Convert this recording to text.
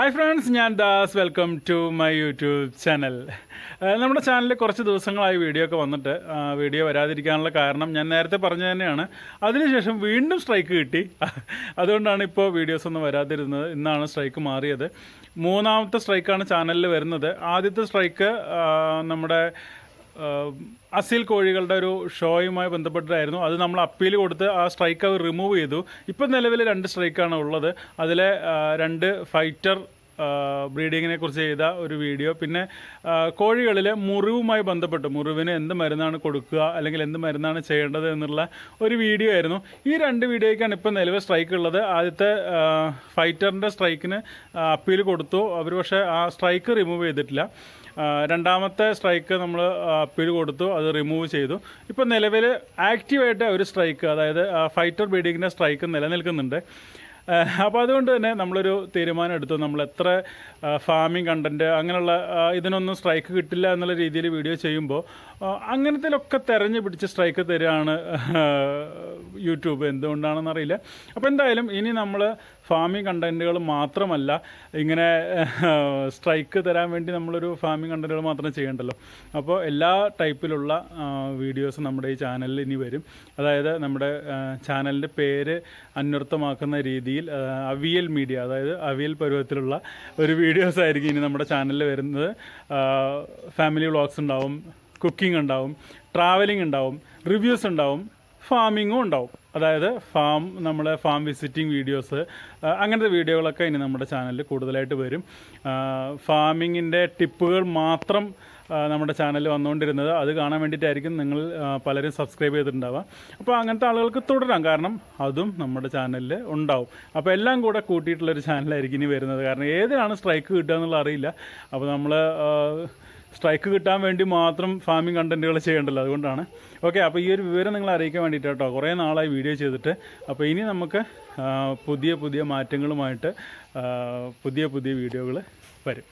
Hi friends ഞാൻ Das. Welcome to my YouTube channel നമ്മുടെ ചാനലിൽ കുറച്ച് ദിവസങ്ങളായി വീഡിയോ ഒക്കെ വന്നിട്ട് വീഡിയോ വരാതിരിക്കാനുള്ള കാരണം ഞാൻ നേരത്തെ പറഞ്ഞു തന്നെയാണ്. അതിനുശേഷം വീണ്ടും സ്ട്രൈക്ക് കിട്ടി. അതുകൊണ്ടാണ് ഇപ്പോൾ വീഡിയോസ് ഒന്നും വരാതിരുന്നത്. ഇന്നാണ് സ്ട്രൈക്ക് മാറിയത്. മൂന്നാമത്തെ സ്ട്രൈക്കാണ് ചാനലിൽ വരുന്നത്. ആദ്യത്തെ സ്ട്രൈക്ക് നമ്മുടെ അസീൽ കോഴികളുടെ ഒരു ഷോയുമായി ബന്ധപ്പെട്ടിട്ടായിരുന്നു. അത് നമ്മൾ അപ്പീൽ കൊടുത്ത് ആ സ്ട്രൈക്ക് അവർ റിമൂവ് ചെയ്തു. ഇപ്പം നിലവിൽ രണ്ട് സ്ട്രൈക്കാണ് ഉള്ളത്. അതിലെ രണ്ട് ഫൈറ്റർ ബ്രീഡിങ്ങിനെ കുറിച്ച് ചെയ്ത ഒരു വീഡിയോ. പിന്നെ കോഴികളിലെ മുറിവുമായി ബന്ധപ്പെട്ട് മുറിവിന് എന്ത് മരുന്നാണ് കൊടുക്കുക അല്ലെങ്കിൽ എന്ത് മരുന്നാണ് ചെയ്യേണ്ടത് എന്നുള്ള ഒരു വീഡിയോ ആയിരുന്നു. ഈ രണ്ട് വീഡിയോയ്ക്കാണ് ഇപ്പം നിലവിൽ സ്ട്രൈക്ക് ഉള്ളത്. ആദ്യത്തെ ഫൈറ്ററിന്റെ സ്ട്രൈക്കിന് അപ്പീൽ കൊടുത്തു. അവർ പക്ഷേ ആ സ്ട്രൈക്ക് റിമൂവ് ചെയ്തിട്ടില്ല. രണ്ടാമത്തെ സ്ട്രൈക്ക് നമ്മൾ അപ്പീൽ കൊടുത്തു. അത് റിമൂവ് ചെയ്തു. ഇപ്പോൾ നിലവിൽ ആക്റ്റീവായിട്ട് ഒരു സ്ട്രൈക്ക് അതായത് ഫൈറ്റർ ബീഡിങ്ങിന്റെ സ്ട്രൈക്ക് നിലനിൽക്കുന്നുണ്ട്. അപ്പോൾ അതുകൊണ്ട് തന്നെ നമ്മളൊരു തീരുമാനം എടുത്തു. നമ്മൾ എത്ര ഫാമിംഗ് കണ്ടന്റ് അങ്ങനെയുള്ള ഇതിനൊന്നും സ്ട്രൈക്ക് കിട്ടില്ല എന്നുള്ള രീതിയിൽ വീഡിയോ ചെയ്യുമ്പോൾ അങ്ങനത്തിലൊക്കെ തെരഞ്ഞു പിടിച്ച് സ്ട്രൈക്ക് തരികയാണ് യൂട്യൂബ് എന്തുകൊണ്ടാണെന്ന് അറിയില്ല. അപ്പോൾ എന്തായാലും ഇനി നമ്മൾ ഫാമിംഗ് കണ്ടന്റുകൾ മാത്രമല്ല ഇങ്ങനെ സ്ട്രൈക്ക് തരാൻ വേണ്ടി നമ്മളൊരു ഫാമിംഗ് കണ്ടന്റുകൾ മാത്രമേ ചെയ്യണ്ടല്ലോ. അപ്പോൾ എല്ലാ ടൈപ്പിലുള്ള വീഡിയോസ് നമ്മുടെ ഈ ചാനലിൽ ഇനി വരും. അതായത് നമ്മുടെ ചാനലിന്റെ പേര് അന്വർത്ഥമാക്കുന്ന രീതിയിൽ അവിയൽ മീഡിയ അതായത് അവിയൽ പരുവത്തിലുള്ള ഒരു വീഡിയോസ് ആയിരിക്കും ഇനി നമ്മുടെ ചാനലിൽ വരുന്നത്. ഫാമിലി വ്ളോഗ്സ് ഉണ്ടാവും കുക്കിംഗ് ഉണ്ടാവും ട്രാവലിംഗ് ഉണ്ടാവും റിവ്യൂസ് ഉണ്ടാവും ഫാമിങ്ങും ഉണ്ടാവും. അതായത് ഫാം നമ്മുടെ ഫാം വിസിറ്റിംഗ് വീഡിയോസ് അങ്ങനത്തെ വീഡിയോകളൊക്കെ ഇനി നമ്മുടെ ചാനലിൽ കൂടുതലായിട്ട് വരും. ഫാമിങ്ങിന്റെ ടിപ്പുകൾ മാത്രം നമ്മുടെ ചാനലിൽ വന്നുകൊണ്ടിരുന്നത് അത് കാണാൻ വേണ്ടിയിട്ടായിരിക്കും നിങ്ങൾ പലരും സബ്സ്ക്രൈബ് ചെയ്തിട്ടുണ്ടാവുക. അപ്പോൾ അങ്ങനത്തെ ആളുകൾക്ക് തുടരാം. കാരണം അതും നമ്മുടെ ചാനലിൽ ഉണ്ടാവും. അപ്പോൾ എല്ലാം കൂടെ കൂട്ടിയിട്ടുള്ളൊരു ചാനലായിരിക്കും ഇനി വരുന്നത്. കാരണം ഏതിനാണ് സ്ട്രൈക്ക് കിട്ടുക എന്നുള്ള അറിയില്ല. അപ്പോൾ നമ്മൾ സ്ട്രൈക്ക് കിട്ടാൻ വേണ്ടി മാത്രം ഫാമിംഗ് കണ്ടന്റുകൾ ചെയ്യേണ്ടല്ലോ അതുകൊണ്ടാണ്. ഓക്കെ അപ്പോൾ ഈ ഒരു വിവരം നിങ്ങൾ അറിയിക്കാൻ വേണ്ടിയിട്ട് കേട്ടോ കുറേ നാളായി വീഡിയോ ചെയ്തിട്ട്. അപ്പോൾ ഇനി നമുക്ക് പുതിയ പുതിയ മാറ്റങ്ങളുമായിട്ട് പുതിയ പുതിയ വീഡിയോകൾ വരും.